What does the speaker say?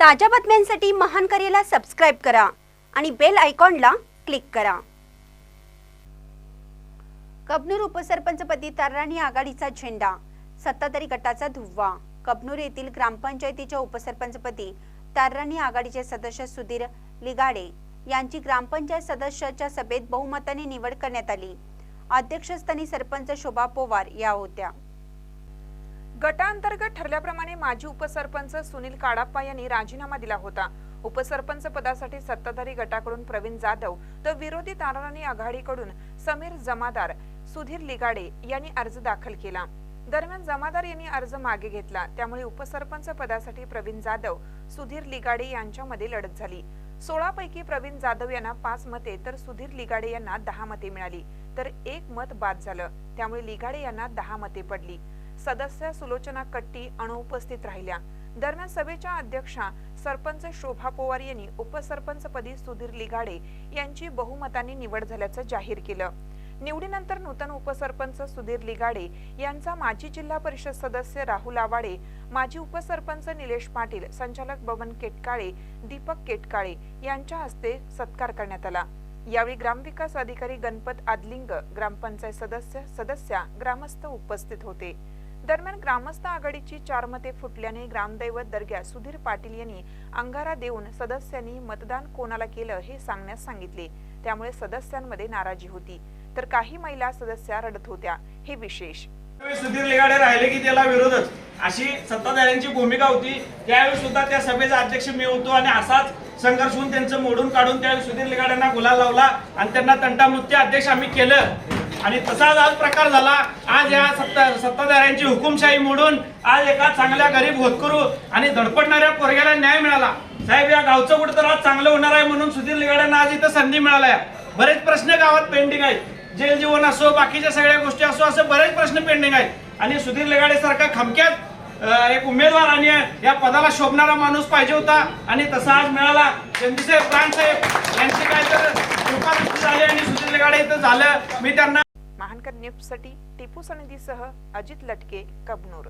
ताज्या बातम्यांसाठी महान करेला सबस्क्राईब करा आणि बेल आयकॉनला क्लिक करा. कबनूर उपसरपंचपदी तर्राणी आघाडीचा झेंडा सत्ताधारी गटाचा धुव्वा. कबनूर येथील ग्रामपंचायतीच्या उपसरपंचपदी तर्राणी आघाडीचे सदस्य सुधीर लिगाडे यांची ग्रामपंचायत सदस्याच्या सभेत बहुमताने निवड करण्यात आली. अध्यक्षस्थानी सरपंच शोभा पोवार या होत्या. गटांतर्गत ठरल्याप्रमाणे माजी उपसरपंच सुनील काडाप्पा यांनी राजीनामा दिला होता. उपसरपंच पदासाठी सत्ताधारी गटाकडून प्रवीण जाधव तर विरोधी ताराणी आघाडीकडून समीर जमादार सुधीर लिगाडे यांनी अर्ज दाखल केला. दरम्यान जमादार यांनी अर्ज मागे घेतला. त्यामुळे उपसरपंच पदासाठी प्रवीण जाधव सुधीर लिगाडे यांच्यामध्ये लढत झाली. सोळा पैकी प्रवीण जाधव यांना पाच मते तर सुधीर लिगाडे यांना दहा मते मिळाली. तर एक मत बाद झालं. त्यामुळे लिगाडे यांना दहा मते पडली. सदस्य सुलोचना कट्टी अनुपस्थित राहिल्या. दरम्यान सभेच्या अध्यक्षा सरपंच शोभा पोवार यांनी उपसरपंचपदी सुधीर लिगाडे यांची बहुमताने निवड झाल्याचं जाहीर केलं. निवडीनंतर नूतन उपसरपंच सुधीर लिगाडे यांचा माजी जिल्हा परिषद सदस्य राहुल आवाडे माजी उपसरपंच निलेश पाटील संचालक बबन केटकाळे दीपक केटकाळे यांच्या हस्ते सत्कार करण्यात आला. यावेळी ग्रामविकास अधिकारी गणपत आदलिंग ग्रामपंचायत सदस्य सदस्या ग्रामस्थ उपस्थित होते. दरम्यान ग्रामस्थ आघाडीची चार मते फुटल्याने ग्रामदैवत दर्ग्यात सुधीर पाटील यांनी अंगारा देऊन सदस्यांनी मतदान कोणाला केलं हे सांगण्यास सांगितले. त्यामुळे सदस्यांमध्ये नाराजी होती. तर काही महिला सदस्या रडत होत्या. हे विशेष. सुधीर लिगाडे राहिले की त्याला विरोधच. अशी सत्ताधाऱ्यांची भूमिका होती. त्यावेळी सुद्धा त्या सभेचा अध्यक्ष मी होतो आणि असाच संघर्ष होऊन त्यांचं मोडून काढून त्यावेळी सुधीर लिगाड्यांना गुलाल लावला आणि त्यांना तंटामुक्ती अध्यक्ष आम्ही केलं. आणि तसाच आज प्रकार झाला. आज या सत्ता सत्ताधाऱ्यांची हुकुमशाही मोडून आज एका चांगल्या गरीब होतकरू आणि धडपडणाऱ्या पोरग्याला न्याय मिळाला. साहेब या गावचं कुठं तर आज चांगलं होणार आहे म्हणून सुधीर लिगाड्यांना आज इथं संधी मिळाल्या. बरेच प्रश्न गावात पेंडिंग आहेत. जेल जीवन असो बाकीच्या सगळ्या गोष्टी असो असे बरेच प्रश्न पेंडिंग आहेत. आणि सुधीर लिगाडे सारखा खमक्यात एक उमेदवार आणि या पदाला शोभणारा माणूस पाहिजे होता आणि तसा आज मिळाला. चंदीसाहेब प्राण साहेब यांची काय तर झाले झाली आणि सुधीर लेगाडे इथं झालं. मी त्यांना महानकर न्यूजसाठी टिपू सनदीसह अजित लटके कबनूर